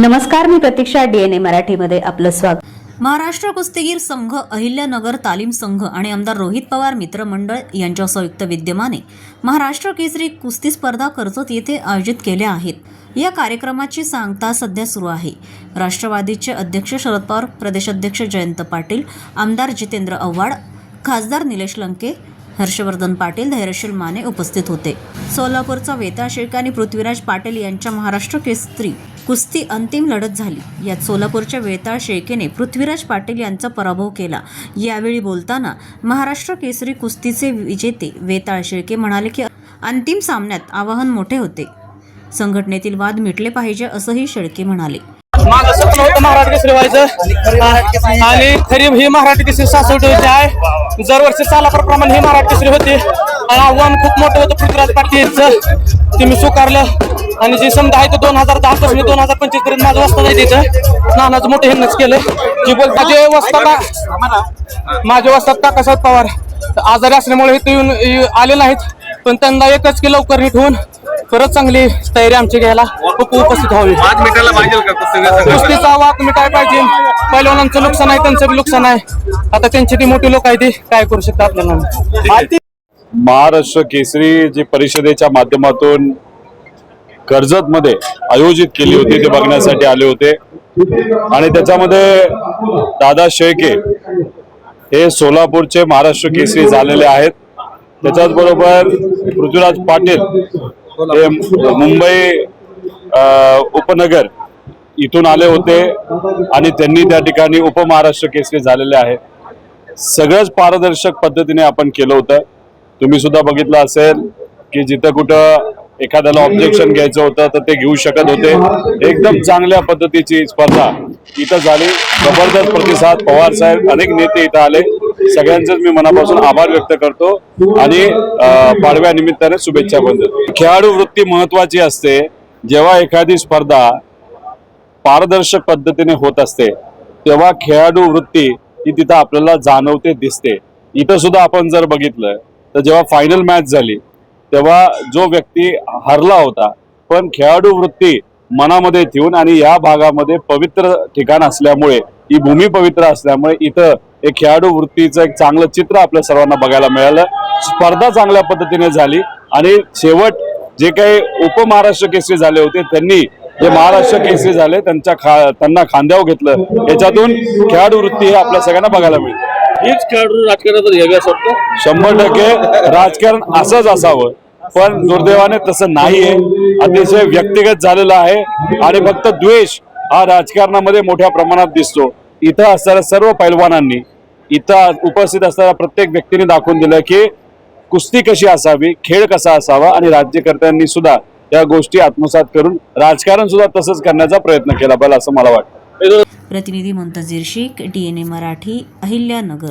नमस्कार मी प्रतीक्षा डीएनए मराठीमध्ये आपलं स्वागत. महाराष्ट्र कुस्तीगीर संघ अहिल्यानगर तालीम संघ आणि आमदार रोहित पवार मित्रमंडळ यांच्या संयुक्त विद्यमाने महाराष्ट्र केसरी कुस्ती स्पर्धा कर्जत येथे आयोजित केल्या आहेत. या कार्यक्रमाची सांगता सध्या सुरू आहे. राष्ट्रवादीचे अध्यक्ष शरद पवार प्रदेशाध्यक्ष जयंत पाटील आमदार जितेंद्र आव्हाड खासदार निलेश लंके हर्षवर्धन पाटील धैर्यशील माने उपस्थित होते. सोलापूरचा वेताळ शेळके आणि पृथ्वीराज पाटील यांच्या महाराष्ट्र केसरी कुस्ती अंतिम लढत झाली. यात सोलापूरच्या वेताळ शेळकेने पृथ्वीराज पाटील यांचा पराभव केला. यावेळी बोलताना महाराष्ट्र केसरी कुस्तीचे विजेते वेताळ शेळके म्हणाले की अंतिम सामन्यात आवाहन मोठे होते. संघटनेतील वाद मिटले पाहिजे असंही शेळके म्हणाले. माझं स्वप्न होतं महाराष्ट्र केसरी व्हायचं. आणि खरी ही महाराष्ट्र केसरी सासवटी आहे. दरवर्षी सालाप्रमाणे ही मराठी केसरी होती. आणि आव्हान खूप मोठं होतं पृथ्वीराज पाटीलचं. ते मी स्वीकारलं. आणि जे समजा आहे ते दोन हजार दहा पासून दोन हजार पंचवीसपर्यंत माझं वस्ता नाही तिथं. नानाचं मोठं हिंदच केलं जे बोल माझे वस्ता माझे वस्तात काकासाहेब पवार. आजारी असल्यामुळे इथं येऊन येऊ- आले नाहीत. पण त्यांना एकच की लवकर नीट होऊन परत चांगली तयारी आमची घ्यायला खूप उपस्थित व्हावी. पाहिजे का कुस्ती? कुस्तीचा वाद मिटाय पाहिजे. पहिलवानांचं नुकसान आहे त्यांचं बी नुकसान आहे. आता त्यांची ती मोठी लोक आहे ती काय करू शकतात आपल्याला? महाराष्ट्र केसरी जी परिषदेच्या माध्यमातून कर्जत मध्ये आयोजित केली होती ते बघण्यासाठी आले होते. आणि त्याच्यामध्ये दादा शेळके हे सोलापूरचे महाराष्ट्र केसरी झालेले आहेत. त्याच्याच बरोबर पृथ्वीराज पाटील हे मुंबई उपनगर इथून आले होते आणि त्यांनी त्या ठिकाणी उपमहाराष्ट्र केसरी झालेले आहेत सगळंच पारदर्शक पद्धतीने आपण केलं होतं. तुम्ही सुद्धा बघितलं असेल की जिथं कुठं एखाद्याला ऑब्जेक्शन घ्यायचं होतं तर ते घेऊ शकत होते. एकदम चांगल्या पद्धतीची स्पर्धा इथं झाली. जबरदस्त प्रतिसाद पवार साहेब अनेक नेते इथं आले. सगळ्यांचेच मी मनापासून आभार व्यक्त करतो आणि पाडव्या निमित्ताने शुभेच्छा पण देतो. खेळाडू वृत्ती महत्वाची असते. जेव्हा एखादी स्पर्धा पारदर्शक पद्धतीने होत असते तेव्हा खेळाडू वृत्ती ही तिथं आपल्याला जाणवते दिसते. इथं सुद्धा आपण जर बघितलं तर जेव्हा फायनल मॅच झाली तेव्हा जो व्यक्ती हरला होता पण खेळाडू वृत्ती मनामध्ये ठेवून आणि या भागामध्ये पवित्र ठिकाण असल्यामुळे ही भूमी पवित्र असल्यामुळे इथं एक खेळाडू वृत्तीचं एक चांगलं चित्र आपल्या सर्वांना बघायला मिळालं. स्पर्धा चांगल्या पद्धतीने झाली आणि शेवट जे काही उपमहाराष्ट्र केसरी झाले होते त्यांनी जे महाराष्ट्र केसरी झाले त्यांच्या खा त्यांना खांद्यावर घेतलं. याच्यातून खेळाडू वृत्ती हे आपल्या सगळ्यांना बघायला मिळते हीच खेळाडू राजकारणात यावी असं वाटतं? शंभर टक्के राजकारण असंच असावं. पण दुर्दैवाने तसं नाहीये. अतिशय व्यक्तिगत झालेलं आहे आणि फक्त द्वेष हा राजकारणामध्ये मोठ्या प्रमाणात दिसतो. इथं असणाऱ्या सर्व पैलवानांनी इथं उपस्थित असणाऱ्या प्रत्येक व्यक्तीने दाखवून दिलं की कुस्ती कशी असावी खेळ कसा असावा आणि राज्यकर्त्यांनी सुद्धा या गोष्टी आत्मसात करून राजकारण सुद्धा तसंच करण्याचा प्रयत्न केला पाहिजे असं मला वाटतं. प्रतिनिधी मुंतजीर शेख डीएनए मराठी अहिल्यानगर.